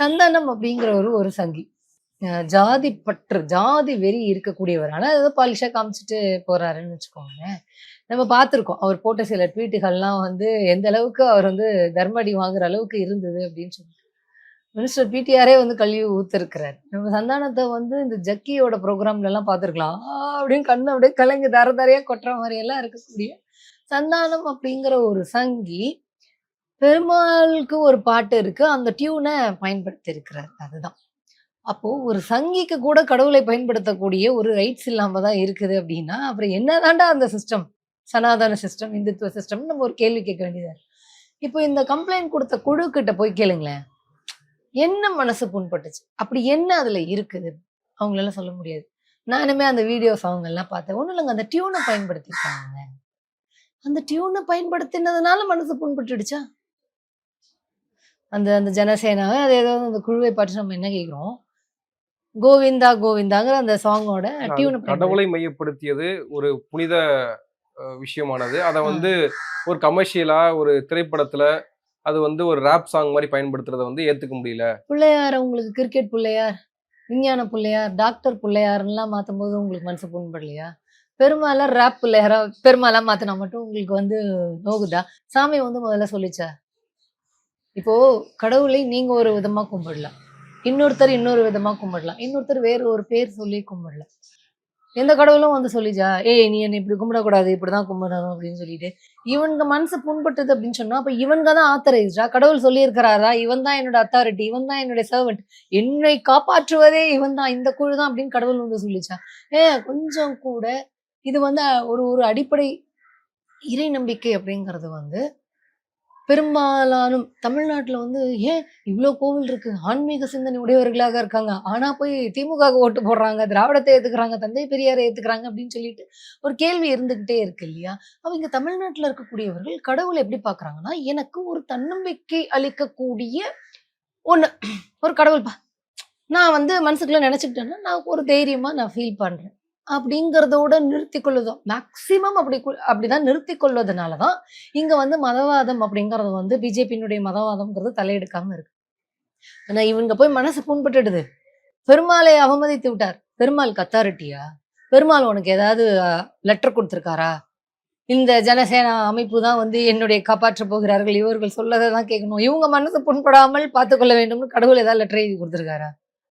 சந்தானம் அப்படிங்கிறவரு ஒரு சங்கி. ஜாதி பற்று ஜாதி வெறி இருக்கக்கூடியவர். ஆனால் ஏதோ பாலிஷா காமிச்சிட்டு போறாருன்னு வச்சுக்கோங்களேன். நம்ம பார்த்துருக்கோம். அவர் போட்ட சில ட்வீட்டுகள்லாம் வந்து எந்த அளவுக்கு அவர் வந்து தர்மடி வாங்குற அளவுக்கு இருந்தது அப்படின்னு சொல்லிட்டு. மினிஸ்டர் பிடிஆரே வந்து கல்வி ஊத்துருக்கிறார். நம்ம சந்தானத்தை வந்து இந்த ஜக்கியோட ப்ரோக்ராம்ல எல்லாம் பார்த்துருக்கலாம் அப்படின்னு கண்ணு அப்படியே கலைஞர் தர தரையா கொட்டுற மாதிரி எல்லாம் இருக்கக்கூடிய சந்தானம் அப்படிங்கிற ஒரு சங்கி பெருமாளுக்கு ஒரு பாட்டு இருக்கு. அந்த டியூனை பயன்படுத்தி இருக்கிறார் அதுதான். அப்போ ஒரு சங்கிக்கு கூட கடவுளை பயன்படுத்தக்கூடிய ஒரு ரைட்ஸ் இல்லாம தான் இருக்குது அப்படின்னா அப்புறம் என்னதாண்டா அந்த system Sanatana system Hindutva system நம்ம ஒரு கேள்வி கேட்க வேண்டியதா இப்போ இந்த கம்ப்ளைண்ட் கொடுத்த குழு கிட்ட போய் கேளுங்களேன். என்ன மனசு புண்பட்டுச்சு? அப்படி என்ன அதுல இருக்குது? அவங்களால சொல்ல முடியாது. நானுமே அந்த வீடியோஸ் அவங்க எல்லாம் பார்த்தேன். ஒன்றும் இல்லைங்க. அந்த டியூனை பயன்படுத்திருக்காங்க அந்த டியூனை பயன்படுத்தினதுனால மனசு புண்பட்டுடுச்சா? அந்த அந்த ஜனசேனாவை அது ஏதோ அந்த குழுவை பற்றி நம்ம என்ன கேட்குறோம்? கோவிந்தா கோவிந்தாங்கிற அந்த சாங்கோட டியூனை கடவுளை மையப்படுத்தியது ஒரு புனித விஷயமானது. அதை வந்து ஒரு கமர்ஷியலா ஒரு திரைப்படத்துல அது வந்து ஒரு ரேப் சாங் மாதிரி பயன்படுத்துறத வந்து ஏத்துக்க முடியல. பிள்ளையார் உங்களுக்கு கிரிக்கெட் பிள்ளையார் விஞ்ஞான பிள்ளையார் டாக்டர் பிள்ளையார்லாம் மாற்றும் போது உங்களுக்கு மனசு புண்படலையா? பெருமாளா ரேப் பிள்ளையாரா பெருமாளா மாத்தினா மட்டும் உங்களுக்கு வந்து நோகுதா? சாமி வந்து முதல்ல சொல்லிச்சா இப்போ கடவுளை நீங்க ஒரு விதமா கும்பிடலாம். இன்னொருத்தர் இன்னொரு விதமா கும்பிடலாம். இன்னொருத்தர் வேற ஒரு பேர் சொல்லி கும்பிடலாம். எந்த கடவுளும் வந்து சொல்லிச்சா ஏய் நீ என்னை இப்படி கும்பிடக்கூடாது இப்படிதான் கும்பிடணும் அப்படின்னு சொல்லிட்டு. இவனுக்கு மனசு புண்பட்டது அப்படின்னு சொன்னா அப்ப இவனுங்க தான் ஆத்தரைஸ்டா கடவுள் சொல்லியிருக்கிறாரா? இவன் தான் என்னோட அத்தாரிட்டி இவன் தான் என்னுடைய சர்வெண்ட் என்னை காப்பாற்றுவதே இவன் தான். இந்த குழு தான் அப்படின்னு கடவுள் வந்து சொல்லிச்சா? ஏ கொஞ்சம் கூட இது வந்து ஒரு ஒரு அடிப்படை இறை நம்பிக்கை அப்படிங்கிறது வந்து பெரும்பாலானும் தமிழ்நாட்டில் வந்து ஏன் இவ்வளோ கோவில் இருக்கு? ஆன்மீக சிந்தனை உடையவர்களாக இருக்காங்க. ஆனால் போய் திமுக ஓட்டு போடுறாங்க திராவிடத்தை ஏத்துக்கிறாங்க தந்தை பெரியாரை ஏத்துக்கிறாங்க அப்படின்னு சொல்லிட்டு ஒரு கேள்வி இருந்துக்கிட்டே இருக்கு இல்லையா? அவங்க தமிழ்நாட்டில் இருக்கக்கூடியவர்கள் கடவுளை எப்படி பார்க்குறாங்கன்னா எனக்கு ஒரு தன்னம்பிக்கை அளிக்கக்கூடிய ஒன்று ஒரு கடவுள் பா நான் வந்து மனசுக்குள்ள நினச்சிக்கிட்டேன்னா நான் ஒரு தைரியமாக நான் ஃபீல் பண்ணுறேன் அப்படிங்கிறதோட நிறுத்தி கொள்ளுதோம் மேக்சிமம் அப்படி அப்படிதான் நிறுத்தி கொள்வதனால தான் இங்கே வந்து மதவாதம் அப்படிங்கறது வந்து பிஜேபியினுடைய மதவாதம்ங்கிறது தலையெடுக்காம இருக்கு. ஆனால் இவங்க போய் மனசு புண்பட்டுடுது. பெருமாளை அவமதித்து விட்டார். பெருமாள் கத்தாரிட்டியா? பெருமாள் உனக்கு ஏதாவது லெட்டர் கொடுத்துருக்காரா? இந்த ஜனசேனா அமைப்பு தான் வந்து என்னுடைய காப்பாற்ற போகிறார்கள். இவர்கள் சொல்லதை தான் கேட்கணும். இவங்க மனசு புண்படாமல் பார்த்துக்கொள்ள வேண்டும்னு கடவுள் ஏதாவது லெட்டர் எழுதி கொடுத்துருக்காரா?